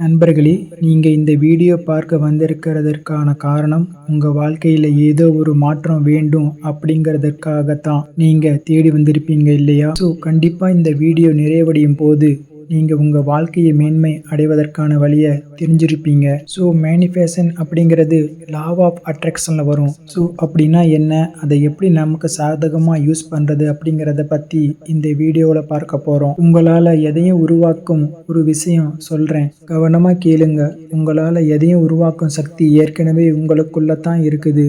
நண்பர்களே நீங்கள் இந்த வீடியோ பார்க்க வந்திருக்கிறதற்கான காரணம் உங்கள் வாழ்க்கையில் ஏதோ ஒரு மாற்றம் வேண்டும் அப்படிங்கிறதுக்காகத்தான் நீங்கள் தேடி வந்திருப்பீங்க இல்லையா? ஸோ கண்டிப்பாக இந்த வீடியோ நிறைவடையும் போது நீங்கள் உங்கள் வாழ்க்கையை மேன்மை அடைவதற்கான வழியை தெரிஞ்சிருப்பீங்க. ஸோ மேனிஃபேஷன் அப்படிங்கிறது லாவ் ஆஃப் அட்ராக்ஷனில் வரும். ஸோ அப்படின்னா என்ன? அதை எப்படி நமக்கு சாதகமாக யூஸ் பண்ணுறது அப்படிங்கிறத பற்றி இந்த வீடியோவில் பார்க்க போகிறோம் உங்களால் எதையும் உருவாக்கும் ஒரு விஷயம் சொல்கிறேன் கவனமாக கேளுங்க. உங்களால் எதையும் உருவாக்கும் சக்தி ஏற்கனவே உங்களுக்குள்ளே தான் இருக்குது.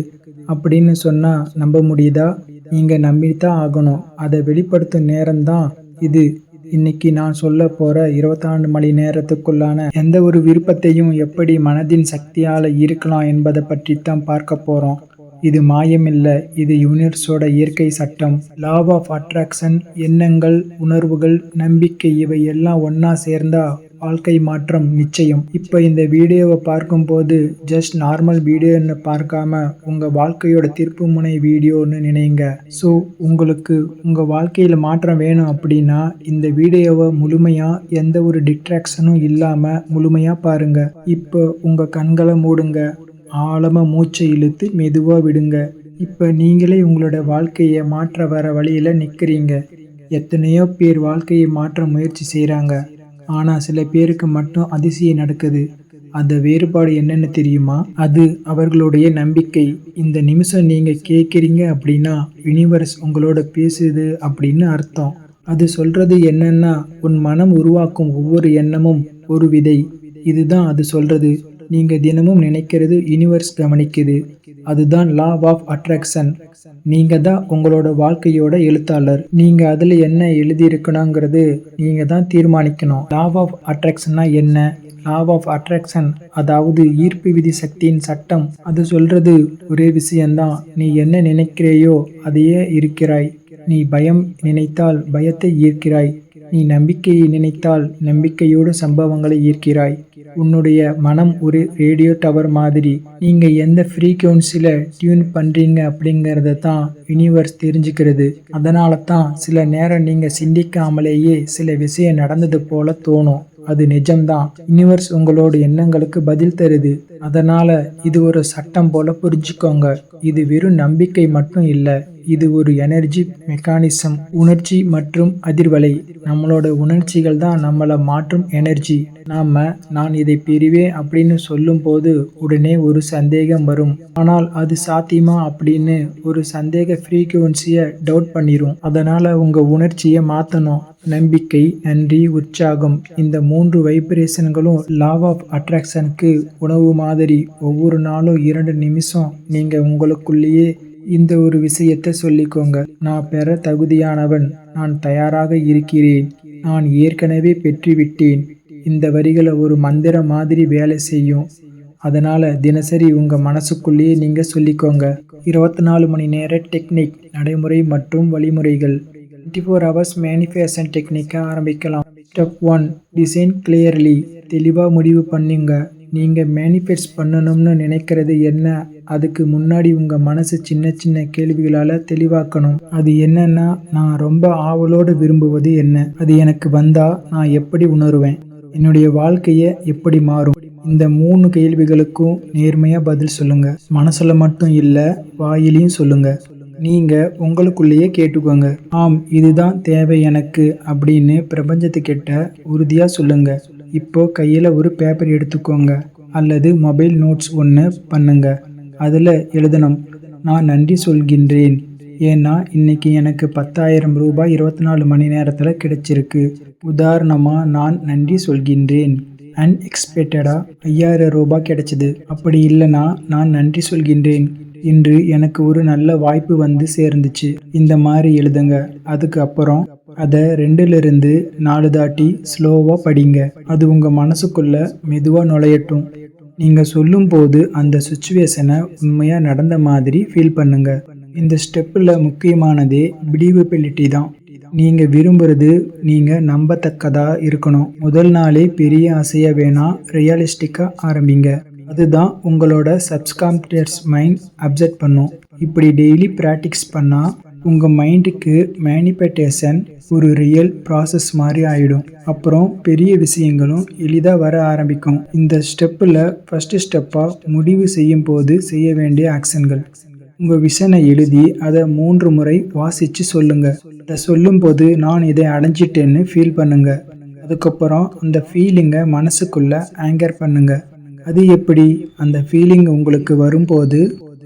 அப்படின்னு சொன்னால் நம்ப முடியுதா? நீங்கள் நம்பித்தான் ஆகணும். அதை வெளிப்படுத்தும் நேரம்தான் இது. இன்னைக்கு நான் சொல்ல போற இருபத்தாண்டு மணி நேரத்துக்குள்ளான எந்த ஒரு விருப்பத்தையும் எப்படி மனதின் சக்தியால் இருக்கலாம் என்பதை பற்றி தான் பார்க்க போறோம். இது மாயமில்லை இது யூனிவர்ஸோட இயற்கை சட்டம். லாவ் ஆஃப் அட்ராக்ஷன் எண்ணங்கள் உணர்வுகள் நம்பிக்கை இவை எல்லாம் ஒன்றா சேர்ந்தா வாழ்க்கை மாற்றம் நிச்சயம். இப்போ இந்த வீடியோவை பார்க்கும்போது ஜஸ்ட் நார்மல் வீடியோன்னு பார்க்காம உங்கள் வாழ்க்கையோட திருப்பு முனை வீடியோன்னு நினைங்க. ஸோ உங்களுக்கு உங்கள் வாழ்க்கையில் மாற்றம் வேணும் அப்படின்னா இந்த வீடியோவை முழுமையாக எந்த ஒரு டிட்ராக்ஷனும் இல்லாமல் முழுமையாக பாருங்கள் இப்போ உங்கள் கண்களை மூடுங்க. ஆழமாக மூச்சை இழுத்து மெதுவாக விடுங்க. இப்போ நீங்களே உங்களோட வாழ்க்கையை மாற்ற வர வழியில் நிற்கிறீங்க எத்தனையோ பேர் வாழ்க்கையை மாற்ற முயற்சி செய்கிறாங்க ஆனால் சில பேருக்கு மட்டும் அதிசயம் நடக்குது. அந்த வேறுபாடு என்னன்னு தெரியுமா? அது அவர்களுடைய நம்பிக்கை. இந்த நிமிஷம் நீங்கள் கேட்குறீங்க அப்படின்னா யூனிவர்ஸ் உங்களோட பேசுது அப்படின்னு அர்த்தம். அது சொல்றது என்னன்னா உன் மனம் உருவாக்கும் ஒவ்வொரு எண்ணமும் ஒரு விதை. இதுதான் அது சொல்றது. நீங்கள் தினமும் நினைக்கிறது யூனிவர்ஸ் கவனிக்குது. அதுதான் லா ஆஃப் அட்ராக்ஷன் நீங்கள் தான் உங்களோட வாழ்க்கையோட எழுத்தாளர். நீங்கள் அதில் என்ன எழுதியிருக்கணுங்கிறது நீங்கள் தான் தீர்மானிக்கணும். லா ஆஃப் அட்ராக்ஷன்னா என்ன? லா ஆஃப் அட்ராக்ஷன் அதாவது ஈர்ப்பு விதி சக்தியின் சட்டம். அது சொல்றது ஒரே விஷயம்தான். நீ என்ன நினைக்கிறையோ அதையே இருக்கிறாய். நீ பயம் நினைத்தால் பயத்தை ஈர்க்கிறாய். நீ நம்பிக்கையை நினைத்தால் நம்பிக்கையோடு சம்பவங்களை ஈர்க்கிறாய். உன்னுடைய மனம் ஒரு ரேடியோ டவர் மாதிரி. நீங்க எந்த ஃப்ரீக்வன்சில டியூன் பண்றீங்க அப்படிங்கறத தான் யூனிவர்ஸ் தெரிஞ்சுக்கிறது. அதனால தான் சில நேரம் நீங்க சிந்திக்காமலேயே சில விஷயம் நடந்தது போல தோணும். அது நிஜம்தான். யூனிவர்ஸ் உங்களோட எண்ணங்களுக்கு பதில் தருது. அதனால இது ஒரு சட்டம் போல புரிஞ்சுக்கோங்க. இது வெறும் நம்பிக்கை மட்டும் இல்லை இது ஒரு எனர்ஜி மெக்கானிசம் உணர்ச்சி மற்றும் அதிர்வலை. நம்மளோட உணர்ச்சிகள் தான் நம்மளை மாற்றும் எனர்ஜி நாம நான் இதை பெறுவேன் அப்படின்னு சொல்லும் போது உடனே ஒரு சந்தேகம் வரும். ஆனால் அது சாத்தியமா அப்படின்னு ஒரு சந்தேக ஃப்ரீக்குவன்சியை டவுட் பண்ணிரும். அதனால உங்க உணர்ச்சியை மாத்தணும். நம்பிக்கை நன்றி உற்சாகம். இந்த மூன்று வைப்ரேஷன்களும் லா ஆஃப் அட்ராக்ஷனுக்கு உணவுமா மாதிரி ஒவ்வொரு நாளும் இரண்டு நிமிஷம் நீங்க உங்களுக்குள்ளேயே இந்த ஒரு விஷயத்தை சொல்லிக்கோங்க. நான் பெற தகுதியானவன் நான் தயாராக இருக்கிறேன் நான் ஏற்கனவே பெற்றுவிட்டேன். இந்த வரிகளை ஒரு மந்திரம் மாதிரி வேலை செய்யும். அதனால் தினசரி உங்கள் மனசுக்குள்ளேயே நீங்கள் சொல்லிக்கோங்க. இருபத்தி நாலு மணி நேர டெக்னிக் நடைமுறை மற்றும் வழிமுறைகள். டுவெண்ட்டி ஃபோர் ஹவர்ஸ் மேனிஃபேஷன் டெக்னிக்கை ஆரம்பிக்கலாம். ஸ்டெப் ஒன் டிசைன் கிளியர்லி தெளிவாக முடிவு பண்ணுங்க. நீங்கள் மேனிஃபெஸ்ட் பண்ணணும்னு நினைக்கிறது என்ன? அதுக்கு முன்னாடி உங்கள் மனசு சின்ன சின்ன கேள்விகளால் தெளிவாக்கணும். அது என்னன்னா நான் ரொம்ப ஆவலோடு விரும்புவது என்ன? அது எனக்கு வந்தால் நான் எப்படி உணருவேன்? என்னுடைய வாழ்க்கையை எப்படி மாறும்? இந்த மூணு கேள்விகளுக்கும் நேர்மையாக பதில் சொல்லுங்கள் மனசில் மட்டும் இல்லை வாயிலையும் சொல்லுங்கள் நீங்க உங்களுக்குள்ளேயே கேட்டுக்கோங்க. ஆம் இதுதான் தேவை எனக்கு அப்படின்னு பிரபஞ்சத்துக்கிட்ட உறுதியா சொல்லுங்க. இப்போ கையில் ஒரு பேப்பர் எடுத்துக்கோங்க. அல்லது மொபைல் நோட்ஸ் ஒன்று பண்ணுங்க. அதில் எழுதணும். நான் நன்றி சொல்கின்றேன். ஏன்னா இன்னைக்கு எனக்கு பத்தாயிரம் ரூபாய் இருபத்தி நாலு மணி நேரத்தில் கிடைச்சிருக்கு. உதாரணமாக நான் நன்றி சொல்கின்றேன். அன்எக்ஸ்பெக்டடாக ஐயாயிரம் ரூபாய் கிடைச்சிது. அப்படி இல்லைன்னா நான் நன்றி சொல்கின்றேன். இன்று எனக்கு ஒரு நல்ல வாய்ப்பு வந்து சேர்ந்துச்சு. இந்த மாதிரி எழுதுங்க. அதுக்கு அப்புறம் அதை ரெண்டுலேருந்து நாலு தாட்டி ஸ்லோவாக படிங்க. அது உங்கள் மனசுக்குள்ள மெதுவாக நுழையட்டும். நீங்கள் சொல்லும்போது அந்த சுச்சுவேஷனை உண்மையாக நடந்த மாதிரி ஃபீல் பண்ணுங்க. இந்த ஸ்டெப்பில் முக்கியமானதே பிலீவபிலிட்டி தான். நீங்கள் விரும்புறது நீங்கள் நம்பத்தக்கதாக இருக்கணும். முதல் நாளே பெரிய ஆசையாக வேணாம் ரியலிஸ்டிக்காக ஆரம்பிங்க. அதுதான் உங்களோட சப்ஸ்காம்டர்ஸ் மைண்ட் அப்செட் பண்ணும். இப்படி டெய்லி ப்ராக்டிக்ஸ் பண்ணால் உங்கள் மைண்டுக்கு மேனிஃபெஸ்டேஷன் ஒரு ரியல் ப்ராசஸ் மாதிரி ஆயிடும். அப்புறம் பெரிய விஷயங்களும் எளிதாக வர ஆரம்பிக்கும். இந்த ஸ்டெப்பில் ஃபஸ்ட்டு ஸ்டெப்பாக முடிவு செய்யும் போது செய்ய வேண்டிய ஆக்ஷன்கள் உங்கள் விஷனை எழுதி அதை மூன்று முறை வாசித்து சொல்லுங்கள் அதை சொல்லும்போது நான் இதை அடைஞ்சிட்டேன்னு ஃபீல் பண்ணுங்கள் அதுக்கப்புறம் அந்த ஃபீலிங்கை மனசுக்குள்ளே ஆங்கர் பண்ணுங்கள் அது எப்படி? அந்த ஃபீலிங் உங்களுக்கு வரும்போது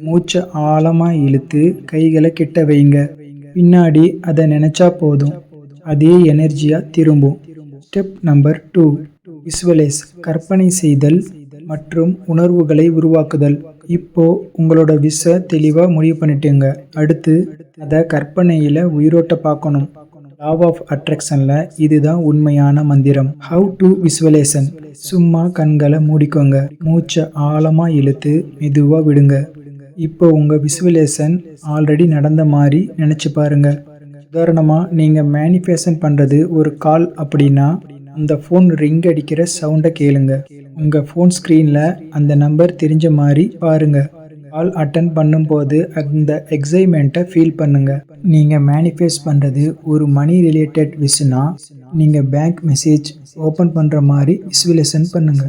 மூச்சை ஆழமாக இழுத்து கைகளை கிட்ட வைங்க. பின்னாடி அதை நினச்சா போதும். அதே எனர்ஜியாக திரும்பும். ஸ்டெப் நம்பர் டூ விஸ்வலேஸ் கற்பனை செய்தல் மற்றும் உணர்வுகளை உருவாக்குதல். இப்போ உங்களோட விஷ தெளிவாக முடிவு பண்ணிட்டுங்க. அடுத்து அதை கற்பனையில் உயிரோட்ட பார்க்கணும். லாவ் ஆஃப் அட்ராக்ஷனில் இதுதான் உண்மையான மந்திரம். ஹவு டு விஸ்வலேஷன் சும்மா கண்களை மூடிக்கோங்க. மூச்சை ஆழமாக இழுத்து மெதுவாக விடுங்க. இப்போ உங்கள் விசுவலேஷன் ஆல்ரெடி நடந்த மாதிரி நினச்சி பாருங்க. உதாரணமாக நீங்கள் மேனிஃபேஷன் பண்ணுறது ஒரு கால் அப்படின்னா அந்த ஃபோன் ரிங் அடிக்கிற சவுண்டை கேளுங்க. உங்கள் ஃபோன் ஸ்க்ரீனில் அந்த நம்பர் தெரிஞ்ச மாதிரி பாருங்க. கால் அட்டன் பண்ணும்போது அந்த எக்ஸைட்மெண்ட்டை ஃபீல் பண்ணுங்க. நீங்கள் மேனிஃபெஸ்ட் பண்ணுறது ஒரு மணி ரிலேட்டட் விஷனா நீங்கள் பேங்க் மெசேஜ் ஓப்பன் பண்ணுற மாதிரி விசுவலேஷன் பண்ணுங்க.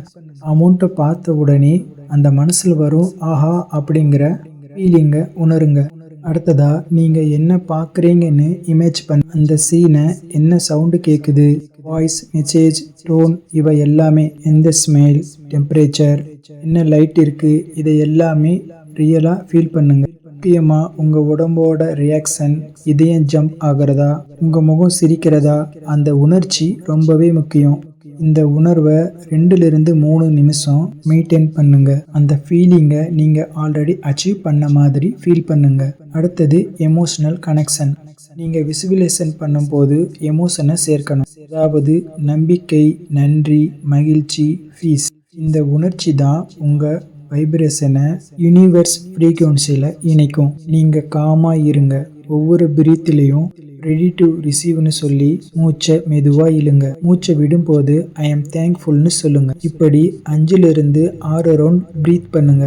அமௌண்ட்டை பார்த்த உடனே அந்த மனசில் வரும் ஆஹா அப்படிங்கிற ஃபீலிங்கை உணருங்க. அடுத்ததா நீங்கள் என்ன பார்க்குறீங்கன்னு இமேஜ் பண்ண அந்த சீனை என்ன சவுண்டு கேட்குது வாய்ஸ் மெசேஜ் டோன் இவை எல்லாமே எந்த ஸ்மெல் டெம்பரேச்சர் என்ன லைட் இருக்குது இதை எல்லாமே ரியலாக ஃபீல் பண்ணுங்க. முக்கியமாக உங்கள் உடம்போட ரியாக்ஷன் இதயம் ஜம்ப் ஆகிறதா உங்கள் முகம் சிரிக்கிறதா அந்த உணர்ச்சி ரொம்பவே முக்கியம். இந்த உணர்வை ரெண்டுலேருந்து மூணு நிமிஷம் மெயின்டைன் பண்ணுங்க. அந்த ஃபீலிங்கை நீங்கள் ஆல்ரெடி அச்சீவ் பண்ண மாதிரி ஃபீல் பண்ணுங்க. அடுத்தது எமோஷனல் கனெக்ஷன் நீங்கள் விசுவலேஷன் பண்ணும்போது எமோஷனை சேர்க்கணும். அதாவது நம்பிக்கை நன்றி மகிழ்ச்சி ஃபீஸ் இந்த உணர்ச்சி தான் உங்கள் வைப்ரேஷனை யூனிவர்ஸ் ஃப்ரீக்வன்சியில் இணைக்கும். நீங்கள் காமாக இருங்க. ஒவ்வொரு பிரீத்திலையும் ரெடி டு ரிசீவ்னு சொல்லி மூச்சை மெதுவாக இழுங்க. மூச்சை விடும்போது ஐ எம் தேங்க்ஃபுல்னு சொல்லுங்க. இப்படி அஞ்சிலிருந்து ஆறு ரவுண்ட் ப்ரீத் பண்ணுங்க.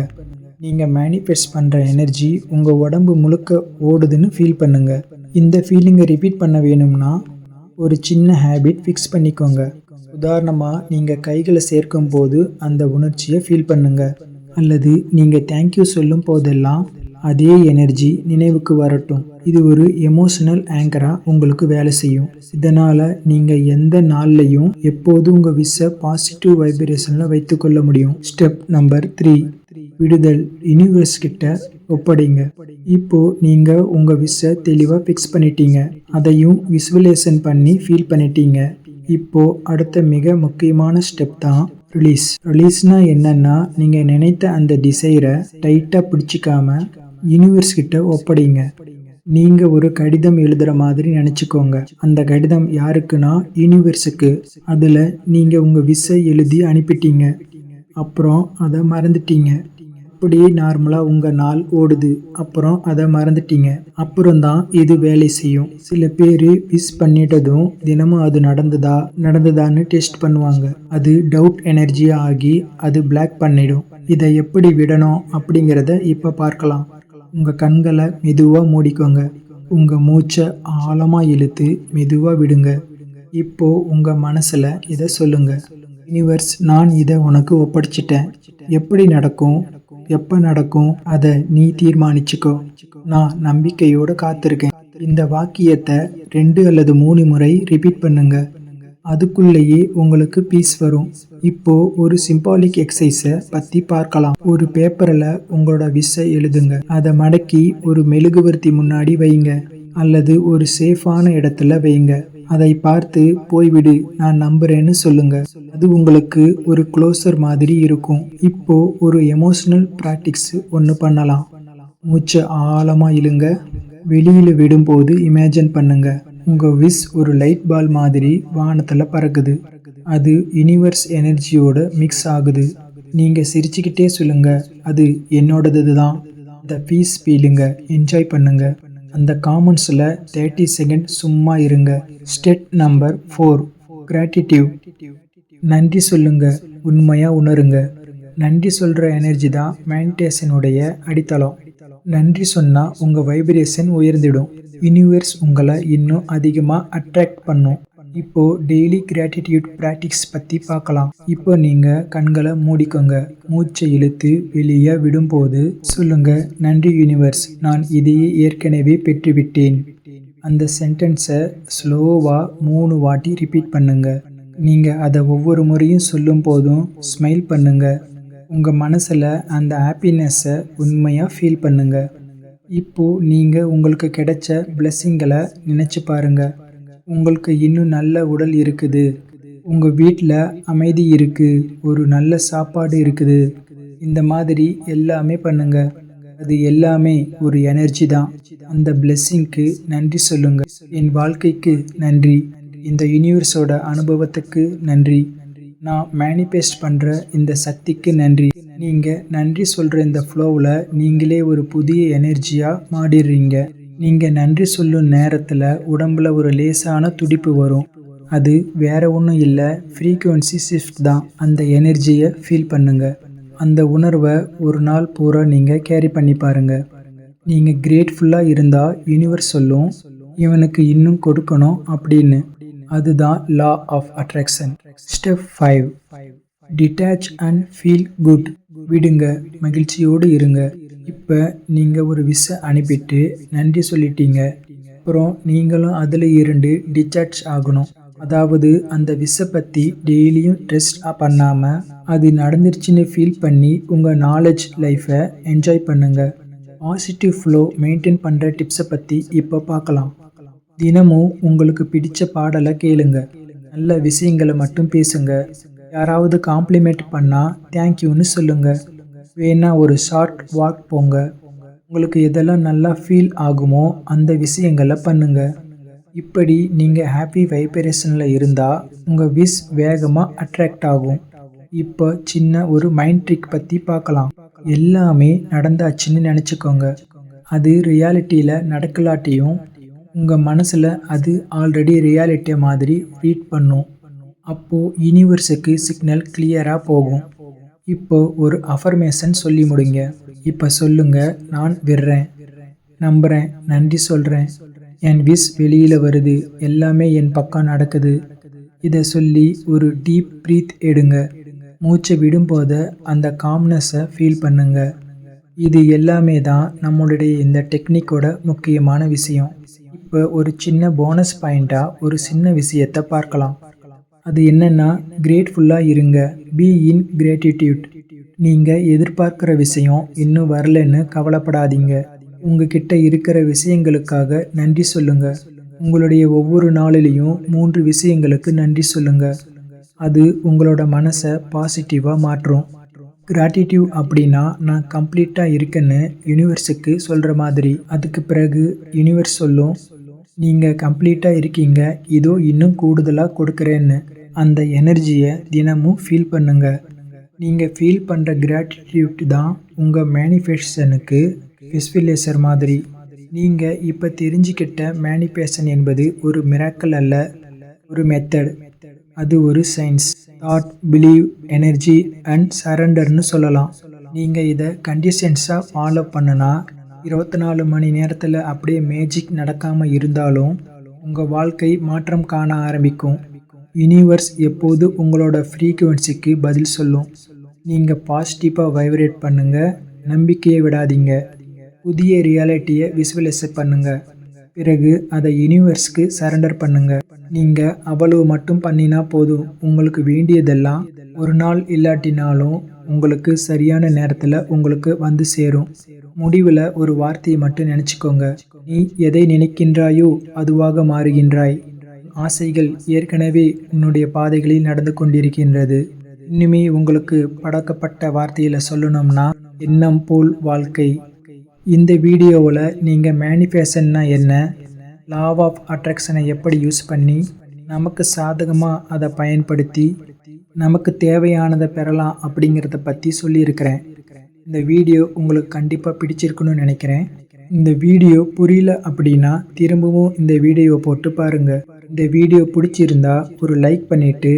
நீங்கள் மேனிஃபெஸ்ட் பண்ணுற எனர்ஜி உங்கள் உடம்பு முழுக்க ஓடுதுன்னு ஃபீல் பண்ணுங்க. இந்த ஃபீலிங்கை ரிப்பீட் பண்ண வேணும்னா ஒரு சின்ன ஹேபிட் ஃபிக்ஸ் பண்ணிக்கோங்க. உதாரணமாக நீங்கள் கைகளை சேர்க்கும் போது அந்த உணர்ச்சியை ஃபீல் பண்ணுங்க. அல்லது நீங்கள் தேங்க்யூ சொல்லும் போதெல்லாம் அதே எனர்ஜி நினைவுக்கு வரட்டும். இது ஒரு எமோஷனல் ஆங்கராக உங்களுக்கு வேலை செய்யும். இதனால் நீங்கள் எந்த நாள்லையும் எப்போதும் உங்கள் விஷ பாசிட்டிவ் வைப்ரேஷனில் வைத்துக்கொள்ள முடியும். ஸ்டெப் நம்பர் த்ரீ விடுதல். யூனிவர்ஸ் கிட்ட ஒப்படைங்க. இப்போ நீங்க உங்க விஷ தெளிவா ஃபிக்ஸ் பண்ணிட்டீங்க. அதையும் விசுவலேஷன் பண்ணி ஃபீல் பண்ணிட்டீங்க. இப்போ அடுத்த மிக முக்கியமான ஸ்டெப் தான் ரிலீஸ் ரிலீஸ்னா என்னன்னா நீங்க நினைத்த அந்த டிசைரை டைட்டா பிடிச்சிக்காம யூனிவர்ஸ் கிட்ட ஒப்படைங்க. நீங்க ஒரு கடிதம் எழுதுற மாதிரி நினைச்சுக்கோங்க. அந்த கடிதம் யாருக்குன்னா யூனிவர்ஸுக்கு அதுல நீங்க உங்க விசை எழுதி அனுப்பிட்டீங்க. அப்புறம் அதை மறந்துட்டீங்க. அப்படியே நார்மலாக உங்கள் நாள் ஓடுது. அப்புறம் அதை மறந்துட்டீங்க. அப்புறம் தான் இது வேலை செய்யும். சில பேர் விஷ் பண்ணிட்டதும் தினமும் அது நடந்ததா நடந்ததான்னு டெஸ்ட் பண்ணுவாங்க. அது டவுட் எனர்ஜியாக ஆகி அது பிளாக் பண்ணிடும். இதை எப்படி விடணும் அப்படிங்கிறத இப்போ பார்க்கலாம். உங்கள் கண்களை மெதுவாக மூடிக்கோங்க. உங்கள் மூச்சை ஆழமாக இழுத்து மெதுவாக விடுங்க. இப்போ உங்கள் மனசில் இதை சொல்லுங்க. யூனிவர்ஸ் நான் இதை உனக்கு ஒப்படைச்சிட்டேன். எப்படி நடக்கும்? எப்போ நடக்கும்? அதை நீ தீர்மானிச்சுக்கோ. நான் நம்பிக்கையோடு காத்திருக்கேன். இந்த வாக்கியத்தை ரெண்டு அல்லது மூணு முறை ரிப்பீட் பண்ணுங்க. அதுக்குள்ளேயே உங்களுக்கு பீஸ் வரும். இப்போ ஒரு சிம்பாலிக் எக்ஸசைஸை பற்றி பார்க்கலாம். ஒரு பேப்பரில் உங்களோட விஷை எழுதுங்க. அதை மடக்கி ஒரு மெழுகுவர்த்தி முன்னாடி வைங்க. அல்லது ஒரு சேஃபான இடத்துல வைங்க. அதை பார்த்து போய்விடு நான் நம்புறேன்னு சொல்லுங்க. அது உங்களுக்கு ஒரு க்ளோசர் மாதிரி இருக்கும். இப்போ ஒரு எமோஷனல் ப்ராக்டிக்ஸ் ஒன்று பண்ணலாம். மூச்சை ஆழமாக இழுங்க. வெளியில் விடும்போது இமேஜின் பண்ணுங்கள் உங்கள் விஷ் ஒரு லைட் பால் மாதிரி வானத்தில் பறக்குது. அது யூனிவர்ஸ் எனர்ஜியோட மிக்ஸ் ஆகுது. நீங்கள் சிரிச்சுக்கிட்டே சொல்லுங்க. அது என்னோடது தான் இந்த பீஸ் ஃபீலிங்க என்ஜாய் பண்ணுங்க. அந்த காமெண்ட்ஸில் தேர்ட்டி செகண்ட் சும்மா இருங்க. ஸ்டெட் நம்பர் ஃபோர் கிராட்டிடியூ நன்றி சொல்லுங்க. உண்மையாக உணருங்க. நன்றி சொல்கிற எனர்ஜி தான் மெடிடேஷனுடைய அடித்தளம். நன்றி சொன்னால் உங்கள் வைப்ரேஷன் உயர்ந்திடும். யூனிவர்ஸ் உங்களை இன்னும் அதிகமாக அட்ராக்ட் பண்ணும். இப்போ டெய்லி கிராட்டிடியூட் ப்ராக்டிக்ஸ் பற்றி பார்க்கலாம். இப்போ நீங்கள் கண்களை மூடிக்கோங்க. மூச்சை இழுத்து வெளியே விடும்போது சொல்லுங்க நன்றி யூனிவர்ஸ் நான் இதையே ஏற்கனவே பெற்றுவிட்டேன். அந்த சென்டென்ஸை ஸ்லோவாக மூணு வாட்டி ரிப்பீட் பண்ணுங்க. நீங்கள் அதை ஒவ்வொரு முறையும் சொல்லும் போதும் ஸ்மைல் பண்ணுங்க. உங்கள் மனசில் அந்த ஹாப்பினஸ்ஸை உண்மையாக ஃபீல் பண்ணுங்கள் இப்போ நீங்கள் உங்களுக்கு கிடைச்ச பிளெஸ்ஸிங்களை நினச்சி பாருங்க. உங்களுக்கு இன்னும் நல்ல உடல் இருக்குது. உங்கள் வீட்டில் அமைதி இருக்குது ஒரு நல்ல சாப்பாடு இருக்குது. இந்த மாதிரி எல்லாமே பண்ணுங்க. அது எல்லாமே ஒரு எனர்ஜி தான். அந்த பிளெஸ்ஸிங்க்கு நன்றி சொல்லுங்க. என் வாழ்க்கைக்கு நன்றி. இந்த யூனிவர்ஸோட அனுபவத்துக்கு நன்றி. நான் மேனிஃபெஸ்ட் பண்ணுற இந்த சக்திக்கு நன்றி. நீங்கள் நன்றி சொல்கிற இந்த ஃப்ளோவில் நீங்களே ஒரு புதிய எனர்ஜியாக மாறிடுறீங்க. நீங்கள் நன்றி சொல்லும் நேரத்தில் உடம்புல ஒரு லேசான துடிப்பு வரும். அது வேற ஒன்றும் இல்லை ஃப்ரீக்குவென்சி ஷிஃப்ட் தான். அந்த எனர்ஜியை ஃபீல் பண்ணுங்க. அந்த உணர்வை ஒரு நாள் பூரா நீங்கள் கேரி பண்ணி பாருங்கள் நீங்கள் கிரேட்ஃபுல்லாக இருந்தால் யூனிவர்ஸ் சொல்லும் இவனுக்கு இன்னும் கொடுக்கணும் அப்படின்னு. அதுதான் law of attraction step five detach and feel good விடுங்க. மகிழ்ச்சியோடு இருங்க. இப்போ நீங்கள் ஒரு விஷ அனுப்பிட்டு நன்றி சொல்லிட்டீங்க. அப்புறம் நீங்களும் அதில் இருந்து டிச்சார்ஜ் ஆகணும். அதாவது அந்த விஷை பற்றி டெய்லியும் ட்ரெஸ்ட் பண்ணாமல் அது நடந்துருச்சுன்னு ஃபீல் பண்ணி உங்கள் நாலேஜ் லைஃப்பை என்ஜாய் பண்ணுங்க. பாசிட்டிவ் ஃப்ளோ மெயின்டைன் பண்ணுற டிப்ஸை பற்றி இப்போ பார்க்கலாம். தினமும் உங்களுக்கு பிடிச்ச பாடலை கேளுங்க. நல்ல விஷயங்களை மட்டும் பேசுங்க. யாராவது காம்ப்ளிமெண்ட் பண்ணால் தேங்க்யூன்னு சொல்லுங்க. வேணா ஒரு ஷார்ட் வாக் போங்க. உங்களுக்கு எதெல்லாம் நல்லா ஃபீல் ஆகுமோ அந்த விஷயங்களை பண்ணுங்க. இப்படி நீங்கள் ஹாப்பி வைப்ரேஷனில் இருந்தால் உங்கள் விஷ் வேகமாக அட்ராக்ட் ஆகும். இப்போ சின்ன ஒரு மைண்ட் ட்ரிக் பற்றி பார்க்கலாம். எல்லாமே நடந்தாச்சுன்னு நினச்சிக்கோங்க. அது ரியாலிட்டியில் நடக்கலாட்டியும் உங்கள் மனசில் அது ஆல்ரெடி ரியாலிட்டி மாதிரி ரீட் பண்ணும். அப்போது யூனிவர்ஸுக்கு சிக்னல் கிளியராக போகும். இப்போ ஒரு அஃபர்மேஷன் சொல்லி முடிங்க. இப்போ சொல்லுங்க நான் விடுறேன். நம்புகிறேன் நன்றி சொல்கிறேன் என் விஷ் வெளியில் வருது. எல்லாமே என் பக்கம் நடக்குது. இதை சொல்லி ஒரு டீப் ப்ரீத் எடுங்க. மூச்சை விடும்போது அந்த காம்னஸை ஃபீல் பண்ணுங்க. இது எல்லாமே தான் நம்மளுடைய இந்த டெக்னிக்கோட முக்கியமான விஷயம். இப்போ ஒரு சின்ன போனஸ் பாயிண்ட்டாக ஒரு சின்ன விஷயத்தை பார்க்கலாம். அது என்னென்னா கிரேட்ஃபுல்லாக இருங்க. பி இன் கிரேட்டிடியூட் நீங்கள் எதிர்பார்க்குற விஷயம் இன்னும் வரலன்னு கவலைப்படாதீங்க. உங்ககிட்ட இருக்கிற விஷயங்களுக்காக நன்றி சொல்லுங்க. உங்களுடைய ஒவ்வொரு நாளிலையும் மூன்று விஷயங்களுக்கு நன்றி சொல்லுங்க. அது உங்களோட மனசை பாசிட்டிவாக மாற்றும். கிராட்டிடியூட் அப்படின்னா நான் கம்ப்ளீட்டாக இருக்கேன்னு யூனிவர்ஸுக்கு சொல்கிற மாதிரி. அதுக்கு பிறகு யூனிவர்ஸ் சொல்லும். நீங்கள் கம்ப்ளீட்டாக இருக்கீங்க. இதோ இன்னும் கூடுதலாக கொடுக்குறேன்னு அந்த எனர்ஜியை தினமும் ஃபீல் பண்ணுங்க. நீங்கள் ஃபீல் பண்ணுற கிராட்டிடியூட் தான் உங்கள் மேனிஃபெஸ்டனுக்கு விஸ்விலேசர் மாதிரி. நீங்கள் இப்போ தெரிஞ்சுக்கிட்ட மேனிஃபேஷன் என்பது ஒரு மிராக்கல் அல்ல ஒரு மெத்தட் அது ஒரு science thought believe energy and சரண்டர்னு சொல்லலாம். நீங்கள் இதை கண்டிஷன்ஸாக ஃபாலோ பண்ணுனா இருபத்தி நாலு மணி நேரத்தில் அப்படியே மேஜிக் நடக்காமல் இருந்தாலும் உங்கள் வாழ்க்கை மாற்றம் காண ஆரம்பிக்கும். யூனிவர்ஸ் எப்போது உங்களோட ஃப்ரீக்குவென்சிக்கு பதில் சொல்லும். நீங்கள் பாசிட்டிவாக வைப்ரேட் பண்ணுங்கள் நம்பிக்கையை விடாதீங்க. புதிய ரியாலிட்டியை விசுவலைஸ் பண்ணுங்கள் பிறகு அதை யூனிவர்ஸ்க்கு சரண்டர் பண்ணுங்க. நீங்கள் அவ்வளவு மட்டும் பண்ணினா போதும். உங்களுக்கு வேண்டியதெல்லாம் ஒரு நாள் இல்லாட்டினாலும் உங்களுக்கு சரியான நேரத்தில் உங்களுக்கு வந்து சேரும். முடிவில் ஒரு வார்த்தையை மட்டும் நினச்சிக்கோங்க. நீ எதை நினைக்கின்றாயோ அதுவாக மாறுகின்றாய். ஆசைகள் ஏற்கனவே உன்னுடைய பாதைகளில் நடந்து கொண்டிருக்கின்றது. இன்னுமே உங்களுக்கு படக்கப்பட்ட வார்த்தையில் சொல்லணும்னா எண்ணம் போல் வாழ்க்கை. இந்த வீடியோவில் நீங்கள் மேனிஃபேஷன்னா என்ன? லாவ் ஆஃப் அட்ராக்ஷனை எப்படி யூஸ் பண்ணி நமக்கு சாதகமாக அதை பயன்படுத்தி நமக்கு தேவையானதை பெறலாம் அப்படிங்கிறத பற்றி சொல்லியிருக்கிறேன். இந்த வீடியோ உங்களுக்கு கண்டிப்பாக பிடிச்சிருக்குன்னு நினைக்கிறேன். இந்த வீடியோ புரியல அப்படின்னா திரும்பவும் இந்த வீடியோவை போட்டு பாருங்கள் இந்த வீடியோ பிடிச்சிருந்தா ஒரு லைக் பண்ணிவிட்டு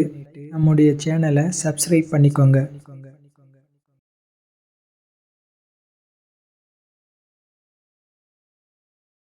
நம்முடைய சேனலை சப்ஸ்கிரைப் பண்ணிக்கோங்க.